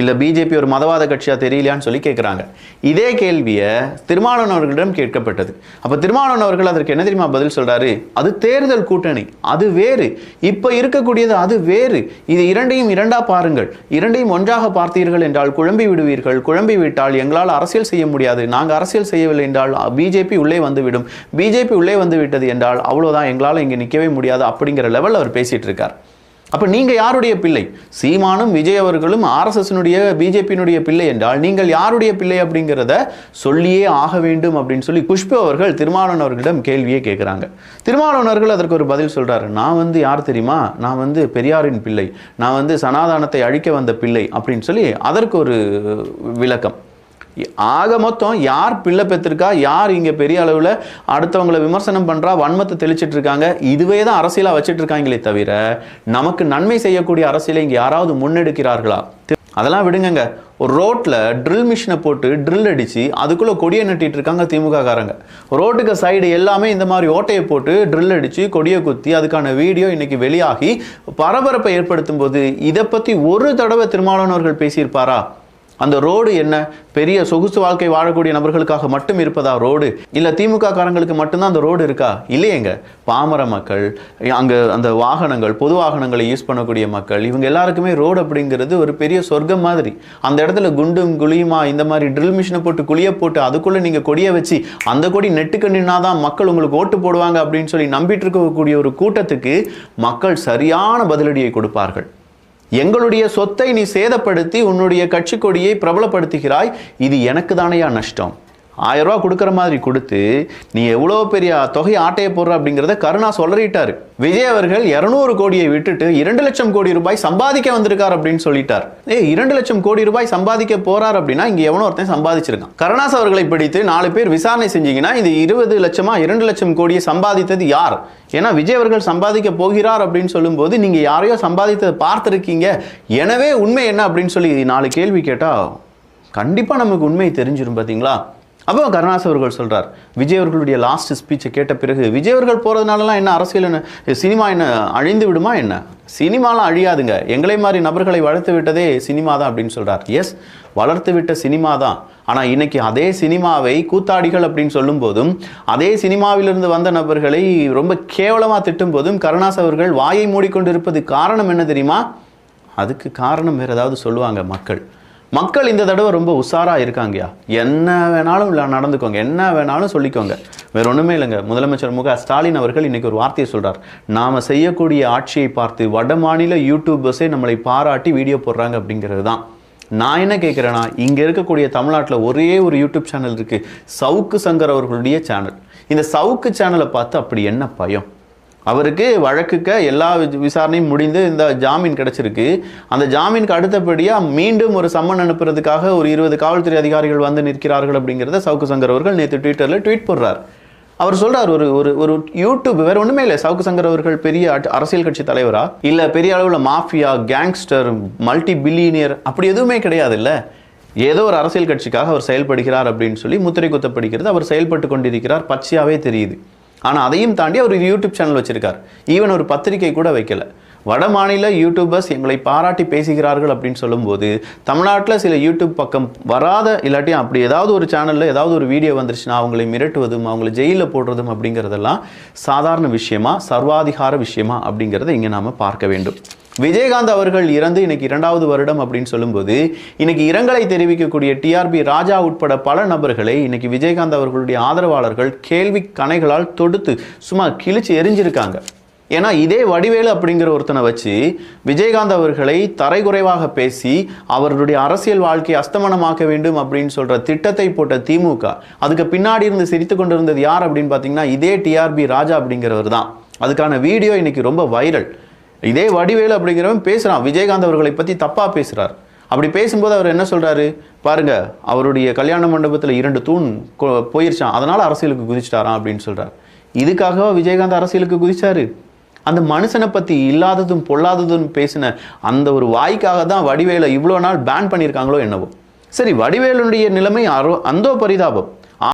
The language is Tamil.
இல்லை பிஜேபி ஒரு மதவாத கட்சியாக தெரியலையான்னு சொல்லி கேட்குறாங்க இதே கேள்வியை திருமாவளவன் அவர்களிடம் கேட்கப்பட்டது. அப்போ திருமாவளவன் அவர்கள் அதற்கு என்ன தெரியுமா பதில் சொல்கிறாரு அது தேர்தல் கூட்டணி. அது வேறு. இப்போ இருக்கக்கூடியது அது வேறு. இது இரண்டையும் இரண்டாக பாருங்கள். இரண்டையும் ஒன்றாக பார்த்தீர்கள் என்றால் குழம்பி விடுவீர்கள். குழம்பி விட்டால் எங்களால் அரசியல் செய்ய முடியாது. நாங்கள் அரசியல் செய்யவில்லை என்றால் பிஜேபி உள்ளே வந்துவிடும். பிஜேபி உள்ளே வந்து விட்டது என்றால் அவ்வளோதான் எங்களால் இங்கே நிற்கவே முடியாது அப்படிங்கிற லெவலில் அவர் பேசிகிட்டு இருக்கார். அப்போ நீங்கள் யாருடைய பிள்ளை? சீமானும் விஜய் அவர்களும் ஆர்எஸ்எஸ்னுடைய பிஜேபியினுடைய பிள்ளை என்றால் நீங்கள் யாருடைய பிள்ளை அப்படிங்கிறத சொல்லியே ஆக வேண்டும் அப்படின்னு சொல்லி குஷ்பு அவர்கள் திருமாவளவன் அவர்களிடம் கேள்வியே கேட்குறாங்க. திருமாவளவன் அவர்கள் அதற்கு ஒரு பதில் சொல்கிறாரு நான் வந்து யார் தெரியுமா? நான் வந்து பெரியாரின் பிள்ளை. நான் வந்து சனாதானத்தை அழிக்க வந்த பிள்ளை அப்படின்னு சொல்லி அதற்கு ஒரு விளக்கம். ஆக மொத்தம் யார் பிள்ளை பெற்றிருக்கா? யார் இங்கே பெரிய அளவில் அடுத்தவங்களை விமர்சனம் பண்ணுறா வன்மத்தை தெளிச்சிட்டு இருக்காங்க. இதுவே தான் அரசியலாக வச்சுட்டு இருக்காங்களே தவிர நமக்கு நன்மை செய்யக்கூடிய அரசியலை இங்கே யாராவது முன்னெடுக்கிறார்களா? அதெல்லாம் விடுங்கங்க. ஒரு ரோட்டில் ட்ரில் மிஷினை போட்டு ட்ரில் அடித்து அதுக்குள்ளே கொடியை நட்டிட்டு இருக்காங்க திமுக காரங்க. ரோட்டுக்கு சைடு எல்லாமே இந்த மாதிரி ஓட்டையை போட்டு ட்ரில் அடித்து கொடியை குத்தி அதுக்கான வீடியோ இன்றைக்கி வெளியாகி பரபரப்பை ஏற்படுத்தும் போது இதை பற்றி ஒரு தடவை திருமாவளவன் அவர்கள் பேசியிருப்பாரா? அந்த ரோடு என்ன? பெரிய சொகுசு வாழ்க்கை வாழக்கூடிய நபர்களுக்காக மட்டும் இருப்பதா ரோடு? இல்லை திமுக காரங்களுக்கு மட்டும்தான் அந்த ரோடு இருக்கா? இல்லையேங்க. பாமர மக்கள் அங்கே அந்த வாகனங்கள் பொது வாகனங்களை யூஸ் பண்ணக்கூடிய மக்கள் இவங்க எல்லாருக்குமே ரோடு அப்படிங்கிறது ஒரு பெரிய சொர்க்கம் மாதிரி. அந்த இடத்துல குண்டும் குழியுமா இந்த மாதிரி ட்ரில் மிஷினை போட்டு குழிய போட்டு அதுக்குள்ளே நீங்கள் கொடியை வச்சு அந்த கொடி நெட்டுக்கு நின்னாதான் மக்கள் உங்களுக்கு ஓட்டு போடுவாங்க அப்படின்னு சொல்லி நம்பிட்டு இருக்கக்கூடிய ஒரு கூட்டத்துக்கு மக்கள் சரியான பதிலடியை கொடுப்பார்கள். எங்களுடைய சொத்தை நீ சேதப்படுத்தி உன்னுடைய கட்சி கொடியை பிரபலப்படுத்துகிறாய். இது எனக்கு தானையா நஷ்டம்? ஆயிரம் ரூபா கொடுக்குற மாதிரி கொடுத்து நீ எவ்வளோ பெரிய தொகை ஆட்டையை போடுற அப்படிங்கிறத கருணா சொல்லிட்டார் விஜய் அவர்கள் இரநூறு கோடியை விட்டுட்டு இரண்டு லட்சம் கோடி ரூபாய் சம்பாதிக்க வந்திருக்கார் அப்படின்னு சொல்லிட்டார். ஏ இரண்டு லட்சம் கோடி ரூபாய் சம்பாதிக்க போறார் அப்படின்னா இங்க எவனோ ஒருத்தன் சம்பாதிச்சிருக்கான். கருணாஸ் அவர்களை பிடித்து நாலு பேர் விசாரணை செஞ்சீங்கன்னா இது இருபது லட்சமா இரண்டு லட்சம் கோடியை சம்பாதித்தது யார்? ஏன்னா விஜய் அவர்கள் சம்பாதிக்க போகிறார் அப்படின்னு சொல்லும்போது நீங்க யாரையோ சம்பாதித்ததை பார்த்துருக்கீங்க. எனவே உண்மை என்ன அப்படின்னு சொல்லி நாலு கேள்வி கேட்டா கண்டிப்பா நமக்கு உண்மை தெரிஞ்சிடும் பாத்தீங்களா? அப்போ கருணாஸ் அவர்கள் சொல்கிறார் விஜய் அவர்களுடைய லாஸ்ட் ஸ்பீச்சை கேட்ட பிறகு விஜய் அவர்கள் போகிறதுனாலலாம் என்ன அரசியல் என்ன சினிமா என்ன அழிந்து விடுமா என்ன? சினிமாலாம் அழியாதுங்க. எங்களை மாதிரி நபர்களை வளர்த்து விட்டதே சினிமா தான் அப்படின்னு சொல்கிறார் எஸ் வளர்த்து விட்ட சினிமா தான் ஆனால் இன்னைக்கு அதே சினிமாவை கூத்தாடிகள் அப்படின்னு சொல்லும் போதும் அதே சினிமாவிலிருந்து வந்த நபர்களை ரொம்ப கேவலமாக திட்டும் போதும் கருணாஸ் அவர்கள் வாயை மூடிக்கொண்டிருப்பது காரணம் என்ன தெரியுமா? அதுக்கு காரணம் வேறு ஏதாவது சொல்லுவாங்க மக்கள். மக்கள் இந்த தடவை ரொம்ப உஷாராக இருக்காங்கயா என்ன வேணாலும் இல்லை நடந்துக்கோங்க. என்ன வேணாலும் சொல்லிக்கோங்க. வேற ஒன்றுமே இல்லைங்க. முதலமைச்சர் முக ஸ்டாலின் அவர்கள் இன்னைக்கு ஒரு வார்த்தையை சொல்கிறார் நாம் செய்யக்கூடிய ஆட்சியை பார்த்து வட மாநில யூடியூபர்ஸே நம்மளை பாராட்டி வீடியோ போடுறாங்க அப்படிங்கிறது தான் நான் என்ன கேட்குறேன்னா இங்கே இருக்கக்கூடிய தமிழ்நாட்டில் ஒரே ஒரு யூடியூப் சேனல் இருக்குது சவுக்கு சங்கர் அவர்களுடைய சேனல் இந்த சவுக்கு சேனலை பார்த்து அப்படி என்ன பயம்? அவருக்கு வழக்குக்க எல்லா வி- விசாரணையும் முடிந்து இந்த ஜாமீன் கிடச்சிருக்கு. அந்த ஜாமீனுக்கு அடுத்தபடியாக மீண்டும் ஒரு சம்மன் அனுப்புறதுக்காக ஒரு இருபது காவல்துறை அதிகாரிகள் வந்து நிற்கிறார்கள் அப்படிங்கிறத சவுக்கு சங்கர் அவர்கள் நேற்று ட்விட்டரில் ட்வீட் போடுறார். அவர் சொல்றார் ஒரு ஒரு ஒரு யூடியூப் வேற ஒண்ணுமே இல்லை. சவுக்கு சங்கர் அவர்கள் பெரிய அரசியல் கட்சி தலைவரா? இல்ல பெரிய அளவுல மாஃபியா கேங்ஸ்டர் மல்டி பில்லியனியர் அப்படி எதுவுமே கிடையாது இல்ல ஏதோ ஒரு அரசியல் கட்சிக்காக அவர் செயல்படுகிறார் அப்படின்னு சொல்லி முத்திரை குத்தப்படுகிறது. அவர் செயல்பட்டு கொண்டிருக்கிறார். பச்சையாவே தெரியுது. ஆனால் அதையும் தாண்டி அவர் யூடியூப் சேனல் வச்சிருக்கார். ஈவன் ஒரு பத்திரிகை கூட வைக்கல. வட மாநில யூடியூபர்ஸ் எங்களை பாராட்டி பேசுகிறார்கள் அப்படின்னு சொல்லும்போது தமிழ்நாட்டில் சில யூடியூப் பக்கம் வராத இல்லாட்டி அப்படி ஏதாவது ஒரு சேனலில் ஏதாவது ஒரு வீடியோ வந்துருச்சுன்னா அவங்களை மிரட்டுவதும் அவங்களை ஜெயிலில் போடுறதும் அப்படிங்கிறதெல்லாம் சாதாரண விஷயமா சர்வாதிகார விஷயமா அப்படிங்கிறத இங்கே நாம் பார்க்க வேண்டும். விஜயகாந்த் அவர்கள் இறந்து இன்னைக்கு இரண்டாவது வருடம் அப்படின்னு சொல்லும்போது இன்னைக்கு இரங்கலை தெரிவிக்கக்கூடிய டிஆர்பி ராஜா உட்பட பல நபர்களை இன்னைக்கு விஜயகாந்த் அவர்களுடைய ஆதரவாளர்கள் கேள்வி கணைகளால் தொடுத்து சும்மா கிழிச்சு எரிஞ்சிருக்காங்க. ஏன்னா இதே வடிவேலு அப்படிங்கிற ஒருத்தனை வச்சு விஜயகாந்த் அவர்களை தரைகுறைவாக பேசி அவர்களுடைய அரசியல் வாழ்க்கையை அஸ்தமனமாக்க வேண்டும் அப்படின்னு சொல்கிற திட்டத்தை போட்ட திமுக அதுக்கு பின்னாடி இருந்து சிரித்து கொண்டிருந்தது யார் அப்படின்னு பார்த்தீங்கன்னா இதே டிஆர்பி ராஜா அப்படிங்கிறவர் தான். அதுக்கான வீடியோ இன்னைக்கு ரொம்ப வைரல். இதே வடிவேலு அப்படிங்கிறவன் பேசுகிறான் விஜயகாந்த் அவர்களை பற்றி தப்பாக பேசுகிறார் அப்படி பேசும்போது அவர் என்ன சொல்கிறாரு பாருங்க அவருடைய கல்யாண மண்டபத்தில் இரண்டு தூண் போயிருச்சான் அதனால் அரசியலுக்கு குதிச்சிட்டாராம் அப்படின்னு சொல்கிறார் இதுக்காகவா விஜயகாந்த் அரசியலுக்கு குதிச்சாரு? அந்த மனுஷனை பற்றி இல்லாததும் பொல்லாததும் பேசின அந்த ஒரு வாய்க்காக தான் வடிவேலை இவ்வளோ நாள் பேன் பண்ணியிருக்காங்களோ என்னவோ. சரி வடிவேலுடைய நிலைமை அரோ அந்தோ பரிதாபம்